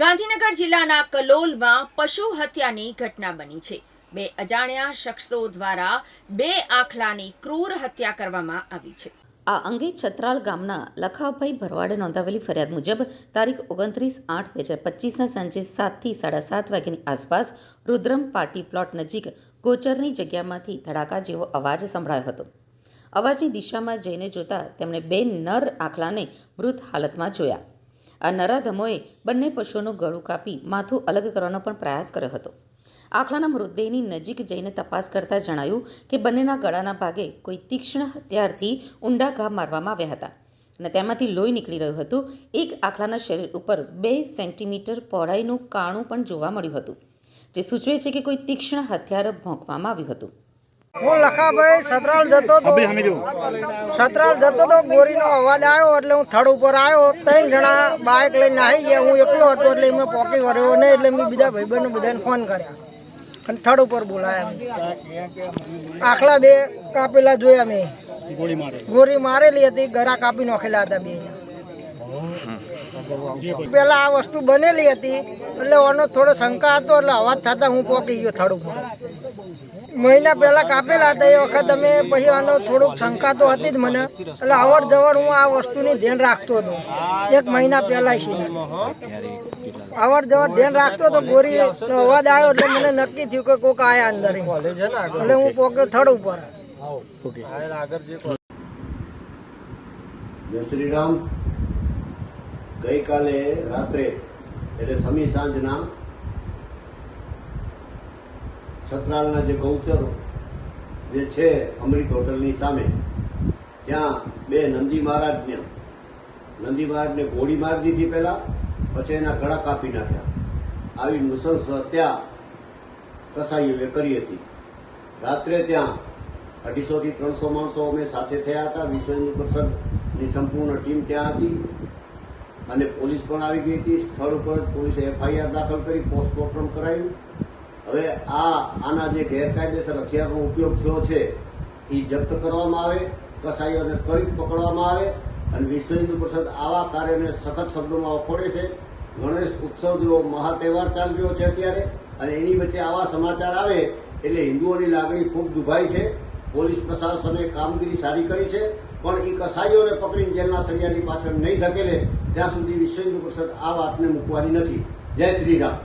ગાંધીનગર જિલ્લાના કલોલમાં પશુ હત્યાની ઘટના બની છે. બે અજાણ્યા શખ્સો દ્વારા બે આખલાની ક્રૂર હત્યા કરવામાં આવી છે. આ અંગે છત્રાલ ગામના લખાભાઈ ભરવાડે નોંધાવેલી ફરિયાદ મુજબ તારીખ ઓગણત્રીસ આઠ બે હજાર પચીસના સાંજે સાતથી સાડા સાત વાગ્યાની આસપાસ રુદ્રમ પાર્ટી પ્લોટ નજીક ગોચરની જગ્યામાંથી ધડાકા જેવો અવાજ સંભળાયો હતો. અવાજની દિશામાં જઈને જોતા તેમણે બે નર આખલાને મૃત હાલતમાં જોયા. આ નરાધમોએ બંને પશુઓનું ગળું કાપી માથું અલગ કરવાનો પણ પ્રયાસ કર્યો હતો. આખલાના મૃતદેહની નજીક જઈને તપાસ કરતા જણાયું કે બંનેના ગળાના ભાગે કોઈ તીક્ષ્ણ હથિયારથી ઊંડા ઘા મારવામાં આવ્યા હતા અને તેમાંથી લોહી નીકળી રહ્યું હતું. એક આખલાના શરીર ઉપર બે સેન્ટીમીટર પહોળાઈનું કાણું પણ જોવા મળ્યું હતું, જે સૂચવે છે કે કોઈ તીક્ષ્ણ હથિયાર ભોંકવામાં આવ્યું હતું. હું લખાભાઈ સતરાલ જતો તો સતરાલ જતો હતો ગોરીનો અવાજ આવ્યો એટલે હું થડ ઉપર આવ્યો. ત્રણ જણા બાઇક લઈને આવી ગયા. હું એકલો હતો એટલે એમને પોકી વર્યો નહીં એટલે મેં બીજા ભાઈબંધો બધાને ફોન કર્યા. અને થડ ઉપર બોલાયા આખલા બે કાપેલા જોયા મેં ગોરી મારેલી હતી ગરા કાપી નાખેલા હતા બે. પેલા આ વસ્તુ બનેલી હતી, એટલે આનો થોડો શંકા હતો, એટલે અવાજ થતા હું પોકી ગયો થડ મહિના પહેલા કાપેલા હતા, એ વખત અમે પછી આનો થોડુંક શંકા તો હતી જ મને, એટલે અવર જવર હું આ વસ્તુની ધ્યાન રાખતો હતો. એક મહિના પહેલા છે. અવર જવર ધ્યાન રાખતો હતો ગોરી અવાજ આવ્યો, એટલે મને નક્કી થયું કે કોક આયા અંદર. એટલે હું પોક્યો થડ ઉપર. જય શ્રી રામ. ગઈકાલે રાત્રે, એટલે સમી સાંજના, છત્રાલના જે ગૌચર જે છે અમૃત હોટલની સામે, ત્યાં બે નંદી મહારાજને નંદી મહારાજને ગોળી મારી દીધી પહેલા, પછી એના ગળા કાપી નાખ્યા. આવી નૃશંસ હત્યા કસાઈઓએ કરી હતી. રાત્રે ત્યાં અઢીસો થી ત્રણસો માણસો અમે સાથે થયા હતા. વિશ્વ પરિષદની સંપૂર્ણ ટીમ ત્યાં હતી. અને પોલીસ પણ આવી ગઈ હતી. સ્થળ ઉપર પોલીસે એફઆઈઆર દાખલ કરી, પોસ્ટમોર્ટમ કરાયું. હવે આ, આના જે ગેરકાયદેસર હથિયારનો ઉપયોગ થયો છે એ જપ્ત કરવામાં આવે, કસાઈઓને કરી પકડવામાં આવે અને વિશ્વ હિન્દુ પરિષદ આવા કાર્યને સખત શબ્દોમાં વખોડે છે. ગણેશ ઉત્સવ જેવો મહા તહેવાર ચાલી રહ્યો છે અત્યારે અને એની વચ્ચે આવા સમાચાર આવે એટલે હિન્દુઓની લાગણી ખૂબ દુભાઈ છે. પોલીસ પ્રશાસને કામગીરી સારી કરી છે. પણ એ કસાઈઓને પકડીને જેલના સળિયાની પાછળ નહીં ધકેલે, ત્યાં સુધી વિશ્વ હિન્દુ પરિષદ આ વાતને મૂકવાની નથી. જય શ્રી રામ.